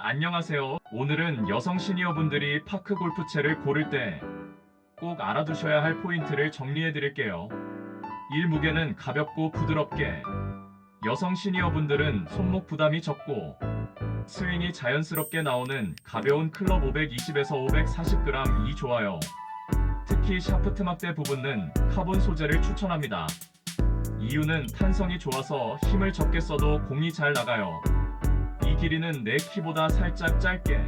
안녕하세요. 오늘은 여성 시니어분들이 파크 골프채를 고를 때 꼭 알아두셔야 할 포인트를 정리해 드릴게요. 1. 무게는 가볍고 부드럽게. 여성 시니어분들은 손목 부담이 적고 스윙이 자연스럽게 나오는 가벼운 클럽 520에서 540g이 좋아요. 특히 샤프트 막대 부분은 카본 소재를 추천합니다. 이유는 탄성이 좋아서 힘을 적게 써도 공이 잘 나가요. 이 길이는 내 키보다 살짝 짧게.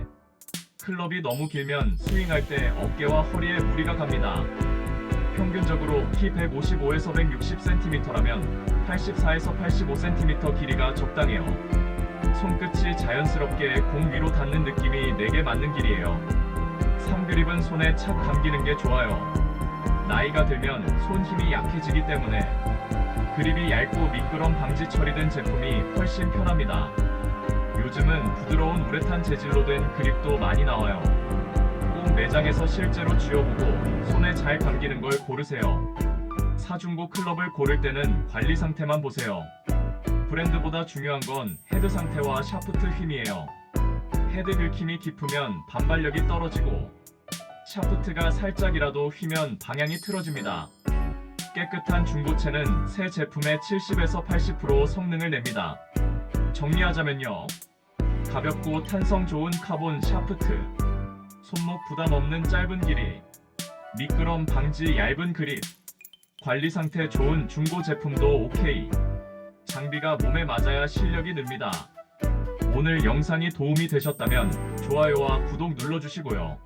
클럽이 너무 길면 스윙할 때 어깨와 허리에 무리가 갑니다. 평균적으로 키 155에서 160cm라면 84에서 85cm 길이가 적당해요. 손끝이 자연스럽게 공 위로 닿는 느낌이 내게 맞는 길이에요. 삼그립은 손에 착 감기는 게 좋아요. 나이가 들면 손 힘이 약해지기 때문에 그립이 얇고 미끄럼 방지 처리된 제품이 훨씬 편합니다. 요즘은 부드러운 우레탄 재질로 된 그립도 많이 나와요. 꼭 매장에서 실제로 쥐어보고 손에 잘 감기는 걸 고르세요. 사중고 클럽을 고를 때는 관리 상태만 보세요. 브랜드보다 중요한 건 헤드 상태와 샤프트 힘이에요. 헤드 긁힘이 깊으면 반발력이 떨어지고 샤프트가 살짝이라도 휘면 방향이 틀어집니다. 깨끗한 중고체는 새 제품의 70에서 80% 성능을 냅니다. 정리하자면요. 가볍고 탄성 좋은 카본 샤프트, 손목 부담 없는 짧은 길이, 미끄럼 방지 얇은 그립, 관리 상태 좋은 중고 제품도 오케이. 장비가 몸에 맞아야 실력이 늡니다. 오늘 영상이 도움이 되셨다면 좋아요와 구독 눌러주시고요.